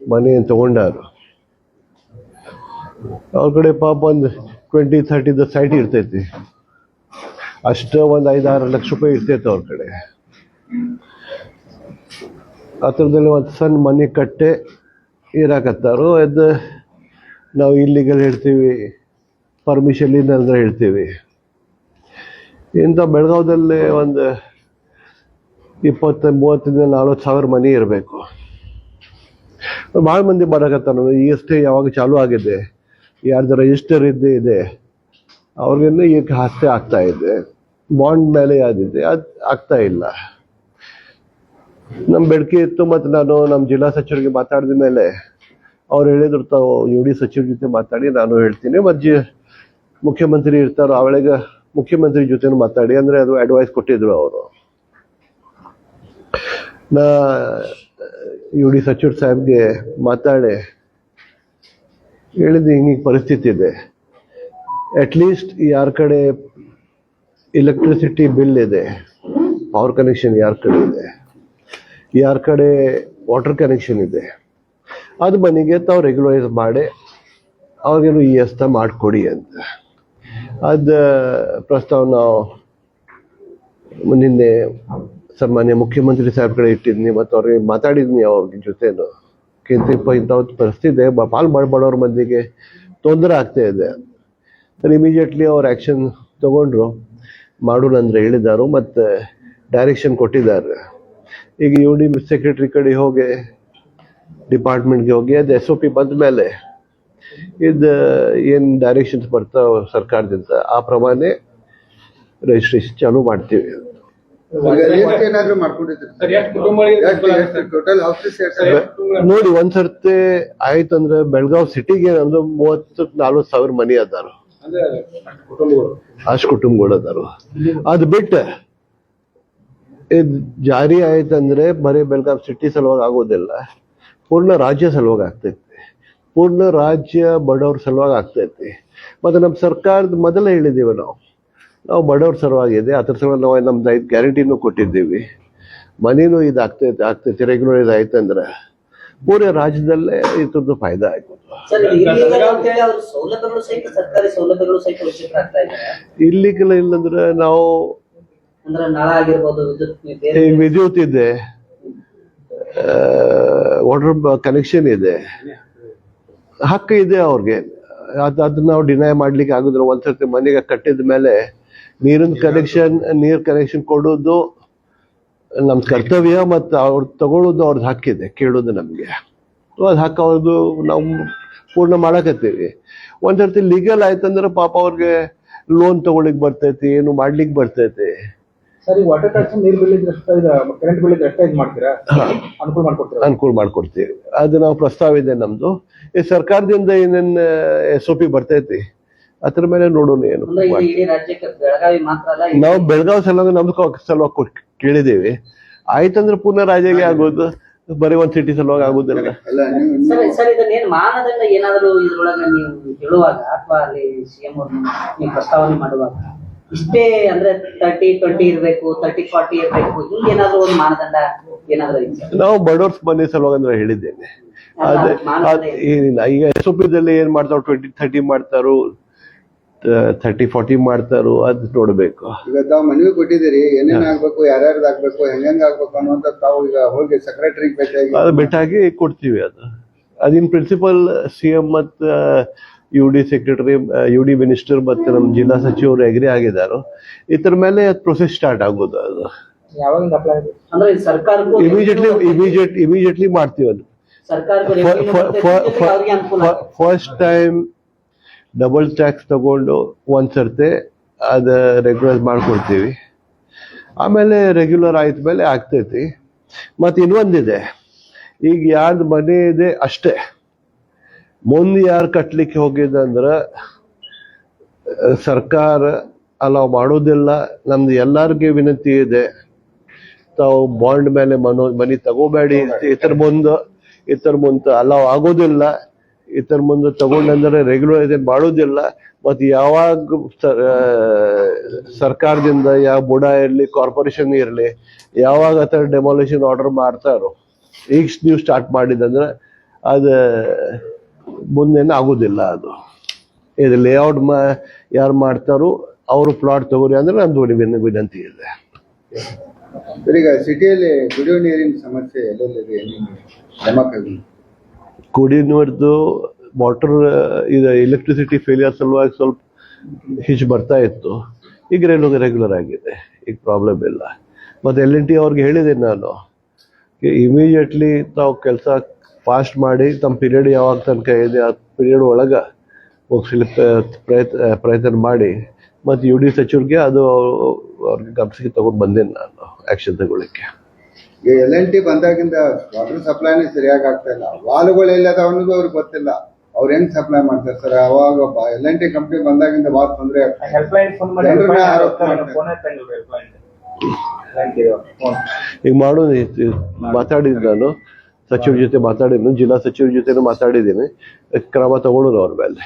ಮನೆ ತಗೊಂಡಾರು ಅವ್ರ ಕಡೆ ಪಾಪ ಒಂದು ಟ್ವೆಂಟಿ ಥರ್ಟಿದ ಸೈಟ್ ಇರ್ತೈತಿ. ಅಷ್ಟ ಒಂದು ಐದಾರು ಲಕ್ಷ ರೂಪಾಯಿ ಇರ್ತೈತೆ ಅವ್ರ ಕಡೆ. ಹತ್ರದಲ್ಲಿ ಒಂದು ಸಣ್ಣ ಮನೆ ಕಟ್ಟೆ ಇರಾಕತ್ತಾರು. ಅದು ನಾವು ಇಲ್ಲಿಗಲ್ ಹೇಳ್ತೀವಿ ಪರ್ಮಿಷನ್ ಅಂದ್ರೆ ಹೇಳ್ತೀವಿ. ಇಂಥ ಬೆಳಗಾವದಲ್ಲಿ ಒಂದು ಇಪ್ಪತ್ತು, ಮೂವತ್ತರಿಂದ ನಲ್ವತ್ತು ಸಾವಿರ ಮನೆ ಇರಬೇಕು. ಭಾಳ ಮಂದಿ ಬರಕತ್ತಾರ ಈ ಎಷ್ಟೇ ಯಾವಾಗ ಚಾಲೂ ಆಗಿದೆ ಯಾರ್ದು ರಿಜಿಸ್ಟರ್ ಇದ್ದೇ ಇದೆ, ಅವ್ರಿಗೆಲ್ಲ ಈಗ ಹಸ್ತೆ ಆಗ್ತಾ ಇದೆ. ಬಾಂಡ್ ಮೇಲೆ ಯಾವ್ದಿದೆ, ಅದು ಆಗ್ತಾ ಇಲ್ಲ. ನಮ್ಮ ಬೆಳಕೆ ಇತ್ತು ಮತ್ತು ನಾನು ನಮ್ಮ ಜಿಲ್ಲಾ ಸಚಿವರಿಗೆ ಮಾತಾಡಿದ ಮೇಲೆ ಅವ್ರು ಹೇಳಿದ್ರು, ತಾವು ಯು ಡಿ ಸಚಿವರ ಜೊತೆ ಮಾತಾಡಿ, ನಾನು ಹೇಳ್ತೀನಿ. ಮತ್ತು ಜಿ ಮುಖ್ಯಮಂತ್ರಿ ಇರ್ತಾರೋ, ಅವಳಿಗೆ ಮುಖ್ಯಮಂತ್ರಿ ಜೊತೆನೂ ಮಾತಾಡಿ, ಅಂದರೆ ಅದು ಅಡ್ವೈಸ್ ಕೊಟ್ಟಿದ್ರು ಅವರು. ನಾ ಯು ಡಿ ಸಚಿವ ಸಾಹೇಬ್ಗೆ ಮಾತಾಡಿ ಹೇಳಿದ್ದು ಹಿಂಗೆ ಪರಿಸ್ಥಿತಿ ಇದೆ. ಅಟ್ಲೀಸ್ಟ್ ಯಾರ ಕಡೆ ಇಲೆಕ್ಟ್ರಿಸಿಟಿ ಬಿಲ್ ಇದೆ ಪವರ್ ಕನೆಕ್ಷನ್ ಯಾರ ಕಡೆ ಇದೆ, ಯಾರ ಕಡೆ ವಾಟರ್ ಕನೆಕ್ಷನ್ ಇದೆ, ಅದು ಮನೆಗೆ ತಾವು ರೆಗ್ಯುಲರೈಸ್ ಮಾಡಿ, ಅವ್ರಿಗೇನು ಈ ಎಸ್ತ ಮಾಡಿಕೊಡಿ ಅಂತ. ಅದು ಪ್ರಸ್ತಾವ ನಾವು ನಿನ್ನೆ ಸನ್ಮಾನ್ಯ ಮುಖ್ಯಮಂತ್ರಿ ಸಾಹೇಬ್ ಕಡೆ ಇಟ್ಟಿದ್ನಿ, ಮತ್ತು ಅವ್ರಿಗೆ ಮಾತಾಡಿದ್ನಿ ಅವ್ರ ಜೊತೆನು. ಕೆಂತಿಪ್ಪ ಇಂಥ ಒಂದು ಪರಿಸ್ಥಿತಿ ಪಾಲ್ ಮಾಡ್ಬಾಡೋರ್ ಮಂದಿಗೆ ತೊಂದರೆ ಆಗ್ತಾ ಇದೆ. ಸರ್ ಇಮಿಡಿಯೇಟ್ಲಿ ಅವ್ರು ಆ್ಯಕ್ಷನ್ ತೊಗೊಂಡ್ರು. ಮಾಡೋಣ ಅಂದ್ರೆ ಮತ್ತು ಡೈರೆಕ್ಷನ್ ಕೊಟ್ಟಿದ್ದಾರೆ. ಈಗ ಯು ಡಿ ಸೆಕ್ರೆಟ್ರಿ ಕಡೆ ಹೋಗಿ ಡಿಪಾರ್ಟ್ಮೆಂಟ್ಗೆ ಹೋಗಿ, ಅದು ಎಸ್ ಒ ಪಿ ಬಂದ ಮೇಲೆ ಇದು ಏನು ಡೈರೆಕ್ಷನ್ಸ್ ಬರ್ತಾವ ಸರ್ಕಾರದಿಂದ, ಆ ಪ್ರಮಾಣ ರಿಜಿಸ್ಟ್ರೇಷನ್ ಚಾಲೂ ಮಾಡ್ತೀವಿ. ಏನಾದ್ರು ಮಾಡ್ಕೊಂಡಿದ್ರಿ ನೋಡಿ ಒಂದ್ಸರ್ತಿ ಆಯ್ತಂದ್ರೆ ಬೆಳಗಾವ್ ಸಿಟಿಗೆ ಏನಂದ್ರೆ ಮೂವತ್ತು ನಲ್ವತ್ ಸಾವಿರ ಮನಿ ಅದಾರ. ಅಂದ್ರೆ ಕುಟುಂಬಗಳು. ಅಷ್ಟು ಕುಟುಂಬಗಳು ಅದಾರು. ಅದ್ ಬಿಟ್ಟ ಇದು ಜಾರಿ ಆಯ್ತಂದ್ರೆ ಬರೀ ಬೆಳಗಾವ್ ಸಿಟಿ ಸಲುವಾಗಿ ಆಗೋದಿಲ್ಲ. ಪೂರ್ಣ ರಾಜ್ಯ ಸಲುವಾಗಿ ಆಗ್ತೈತಿ. ಪೂರ್ಣ ರಾಜ್ಯ ಬಡವ್ರ ಸಲುವಾಗಿ ಆಗ್ತೈತಿ. ಮತ್ತೆ ನಮ್ಮ ಸರ್ಕಾರದ ಮೊದಲೇ ಹೇಳಿದೀವಿ ನಾವು. ನಾವು ಬಡವ್ರ ಸಲುವಾಗಿದೆ ಅದ್ರ ಸಲುವಾಗಿ ನಾವು ನಮ್ದು ಐದು ಗ್ಯಾರಂಟಿನೂ ಕೊಟ್ಟಿದ್ದೀವಿ. ಮನೇನು ಇದು ಆಗ್ತೈತೆ ರೆಗ್ಯುಲರ್ ರೆಗ್ಯುಲರೈಸ್ ಆಯ್ತಂದ್ರೆ ಪೂರ ರಾಜ್ಯದಲ್ಲೇ ಇದ್ರದ್ದು ಫಾಯ್ದಾ ಆಯ್ತು ಇಲ್ಲಿಗೆಲ್ಲ ಇಲ್ಲಂದ್ರೆ ನಾವು ವಿದ್ಯುತ್ ಬೇರೆ ಈಗ ವಿದ್ಯುತ್ ಇದೆ. ವಾಟರ್ ಕನೆಕ್ಷನ್ ಇದೆ. ಹಕ್ಕು ಇದೆ ಅವ್ರಿಗೆ. ಅದು ಅದನ್ನ ನಾವು ಡಿನೈ ಮಾಡ್ಲಿಕ್ಕೆ ಆಗುದಿಲ್ಲ. ಒಂದ್ಸರ್ತಿ ಮನೆಗೆ ಕಟ್ಟಿದ ಮೇಲೆ ನೀರಿನ ಕನೆಕ್ಷನ್ ನೀರ್ ಕನೆಕ್ಷನ್ ಕೊಡೋದು ನಮ್ ಕರ್ತವ್ಯ ಮತ್ತ ಅವ್ರು ತಗೊಳ್ಳೋದು ಅವ್ರದ್ದು ಹಕ್ಕಿದೆ ಕೇಳೋದು ನಮಗೆ. ಅದು ಹಕ್ಕ ಅವ್ರದ್ದು ನಾವು ಪೂರ್ಣ ಮಾಡಕತ್ತೀವಿ. ಒಂದ್ಸರ್ತಿ ಲೀಗಲ್ ಆಯ್ತಂದ್ರೆ ಪಾಪ ಅವ್ರಿಗೆ ಲೋನ್ ತಗೊಳ್ಳಿಕ್ ಬರ್ತೈತಿ ಏನು ಮಾಡ್ಲಿಕ್ಕೆ ಬರ್ತೈತಿ. ಅನುಕೂಲ ಮಾಡ್ಕೊಡ್ತೀವಿ. ಅದು ನಾವು ಪ್ರಸ್ತಾವ ಇದೆ ನಮ್ದು. ಈ ಸರ್ಕಾರದಿಂದ ಏನೇನ್ ಎಸ್ ಒ ಪಿ ಬರ್ತೈತಿ ಅದ್ರ ಮೇಲೆ ನೋಡೋಣ ಏನು ನಾವು ಬೆಳಗಾವಿ ಮಾತ್ರ ಅಲ್ಲ ಇಡೀ- ನಾವು ಬೆಳಗಾವ್ ಸಲುವಾಗಿ ನಮ್ದು ಸಲುವಾಗಿ ಕೇಳಿದೇವೆ. ಆಯ್ತಂದ್ರೆ ಪುನಃ ರಾಜ್ಯಗೆ ಆಗೋದು ಬರೀ ಒಂದ್ ಸಿಟಿ ಸಲುವಾಗಿ ಆಗುದಿಲ್ಲ. ಅಲ್ಲ ನೀವು ಸರ್ ಸರ್ ಇದನ್ನೇನ್ ಮಾನದಂಡ ಏನಾದರೂ ಇದ್ರೊಳಗ ನೀವು ಹೇಳುವಾಗ ಅಥವಾ ಅಲ್ಲಿ ಸಿಎಂ ನೀವು ಪ್ರಸ್ತಾವನೆ ಮಾಡುವಾಗ ಇಷ್ಟೇ ಅಂದ್ರೆ ತರ್ಟಿ ಟ್ವೆಂಟಿ ಇರ್ಬೇಕು ತರ್ಟಿ ಫಾರ್ಟಿ ಇರ್ಬೇಕು ಹಿಂಗ್ ಏನಾದ್ರು ಒಂದು ಮಾನದಂಡ ಏನಾದ್ರು ನಾವು ಬಡವ್ರ ಮನೆ ಸಲುವಾಗಿ ಅಂದ್ರೆ ಹೇಳಿದ್ದೇನೆ. ಅದೇ ಏನಿಲ್ಲ ಈಗ ಎಸ್ ಒ ದಲ್ಲಿ ಏನ್ ಮಾಡ್ತಾರೋ ಟ್ವೆಂಟಿ ಥರ್ಟಿ ಮಾಡ್ತಾರೋ ಥರ್ಟಿ ಫಾರ್ಟಿ ಮಾಡ್ತಾರೋ ಅದ್ ನೋಡ್ಬೇಕು. ಈಗ ತಾವು ಮನವಿ ಕೊಟ್ಟಿದ್ದೀರಿ ಏನೇನ್ ಆಗ್ಬೇಕು ಯಾರ್ಯಾರ್ದು ಆಗ್ಬೇಕು ಹೆಂಗ್ ಆಗ್ಬೇಕು ಅನ್ನುವಂತ ತಾವು ಈಗ ಹೋಗಿ ಸೆಕ್ರೆಟರಿ ಭೇಟಿಯಾಗಿ ಅದು ಬೆಟ್ಟಾಗಿ ಕೊಡ್ತೀವಿ ಅದು. ಅದಿನ್ ಪ್ರಿನ್ಸಿಪಲ್ ಸಿ ಎಂ ಮತ್ತು U D secretary U D minister ಮತ್ತು ನಮ್ ಜಿಲ್ಲಾ ಸಚಿವರು ಎಗ್ರಿ ಆಗಿದಾರೋ. ಇದ್ರ ಮೇಲೆ ಪ್ರೊಸೆಸ್ ಸ್ಟಾರ್ಟ್ ಆಗೋದು ಅದು. ಇಮಿಡಿಯೇಟ್ಲಿ ಇಮಿಡಿಯೇಟ್ ಇಮಿಡಿಯೇಟ್ಲಿ ಮಾಡ್ತೀವಿ ಅದು. ಫಸ್ಟ್ ಟೈಮ್ ಡಬಲ್ ಟ್ಯಾಕ್ಸ್ ತಗೊಂಡು ಒಂದು ಸರ್ತಿ ಅದ ರೆಗ್ಯುಲರ್ ಮಾಡ್ಕೊಡ್ತೀವಿ. ಆಮೇಲೆ ರೆಗ್ಯುಲರ್ ಆಯ್ತ ಮೇಲೆ ಆಗ್ತೈತಿ. ಮತ್ತೆ ಇನ್ನೊಂದಿದೆ ಈಗ ಯಾರ್ದು ಮನೆ ಇದೆ ಅಷ್ಟೇ. ಮುಂದೆ ಯಾರು ಕಟ್ಟಲಿಕ್ಕೆ ಹೋಗಿದ್ದಂದ್ರೆ ಸರ್ಕಾರ ಅಲಾವ್ ಮಾಡೋದಿಲ್ಲ. ನಮ್ದು ಎಲ್ಲಾರ್ಗೆ ವಿನಂತಿ ಇದೆ. ತಾವು ಬಾಂಡ್ ಮೇಲೆ ಮನೋ, ಮನಿ ತಗೋಬೇಡಿ ಇತರ ಮುಂದೆ ಇತರ ಮುಂದೆ ಅಲಾವ್ ಆಗೋದಿಲ್ಲ. ಇತರ ಮುಂದೆ ತಗೊಂಡಂದ್ರೆ ರೆಗ್ಯುಲರ್ ಇದೆ ಮಾಡೋದಿಲ್ಲ. ಮತ್ತು ಯಾವಾಗ ಸರ್ಕಾರದಿಂದ ಯಾವ ಬುಡ ಇರಲಿ ಕಾರ್ಪೊರೇಷನ್ ಇರಲಿ, ಯಾವಾಗ ಆ ಥರ ಡೆಮಾಲಿಷನ್ ಆರ್ಡರ್ ಮಾಡ್ತಾರೋ, ಈಗ ನೀವು ಸ್ಟಾರ್ಟ್ ಮಾಡಿದಂದ್ರೆ ಅದು ಮುಂದೇನು ಆಗೋದಿಲ್ಲ ಅದು. ಇದು ಲೇಔಟ್ ಮಾ ಯಾರು ಮಾಡ್ತಾರೋ ಅವರು ಪ್ಲಾಟ್ ತಗೋರಿ ಅಂದ್ರೆ ನಮ್ದು ವಿನಂತಿ ಇದೆ. ಈಗ ಸಿಟಿಯಲ್ಲಿ ನೀರಿನ ಸಮಸ್ಯೆ ಎಲ್ಲೆಲ್ಲಿದೆ ಧಮಕಾಗಿ ವಾಟರ್ ಇದು ಎಲೆಕ್ಟ್ರಿಸಿಟಿ ಫೇಲಿಯರ್ ಸಲುವಾಗಿ ಸ್ವಲ್ಪ ಹಿಚ್ ಬರ್ತಾ ಇತ್ತು. ಈಗ ರೆಗ್ಯುಲರ್ ಆಗಿದೆ. ಈಗ ಪ್ರಾಬ್ಲಮ್ ಇಲ್ಲ. ಮತ್ತು ಎಲ್ ಎನ್ ಟಿ ಅವ್ರಿಗೆ ಹೇಳಿದೆ ನಾನು ಇಮಿಡಿಯೇಟ್ಲಿ ತಾವು ಕೆಲಸ ಫಾಸ್ಟ್ ಮಾಡಿ, ತಮ್ಮ ಪೀರಿಯಡ್ ಯಾವಾಗ ತನಕ ಇದೆ, ಆ ಪೀರಿಯಡ್ ಒಳಗೆ ಹೋಗಿ ಪ್ರಯತ್ನ ಪ್ರಯತ್ನ ಮಾಡಿ. ಮತ್ತು ಯು ಡಿ ಸಚಿವರಿಗೆ ಅದು ಅವ್ರಿಗೆ ಗಮನಿಸಿ ತೊಗೊಂಡು ಬಂದೇನೆ ನಾನು ಆ್ಯಕ್ಷನ್ ತಗೊಳ್ಳಿಕ್ಕೆ. ಈಗ ಎಲ್ ಎನ್ ಟಿ ಬಂದಾಗಿಂದ ವಾಟರ್ ಸಪ್ಲೈನೇ ಸರಿಯಾಗಿ ಆಗ್ತಾ ಇಲ್ಲ. ವಾಲ್ಗಳು ಎಲ್ಲದಾವ ಅನ್ನೋದು ಅವ್ರಿಗೆ ಗೊತ್ತಿಲ್ಲ. ಅವ್ರು ಹೆಂಗ್ ಸಪ್ಲೈ ಮಾಡ್ತಾರೆ ಸರ್? ಅವಾಗ ಎಲ್ ಎನ್ ಟಿ ಕಂಪ್ನಿ ಬಂದಾಗಿಂದ ಭಾಳ ತೊಂದರೆ ಆಗ್ತದೆ ಹೆಲ್ಪ್ ಲೈನ್ ಫೋನ್ ಮಾಡಿ ಜನರನ್ನ ಮಾಡ್ತಾರೆ. ಫೋನ್ ಎತ್ತಂಗಿಲ್ಲ helpline thank you phone ಈಗ ಮಾಡೋದು ಮಾತಾಡಿದ್ ನಾನು ಸಚಿವರ ಜೊತೆ ಮಾತಾಡಿದ್ನು ಜಿಲ್ಲಾ ಸಚಿವರ ಜೊತೆ ಮಾತಾಡಿದ್ದೀನಿ. ಕ್ರಮ ತಗೊಳ್ಳೋರು ಅವ್ರ ಮೇಲೆ.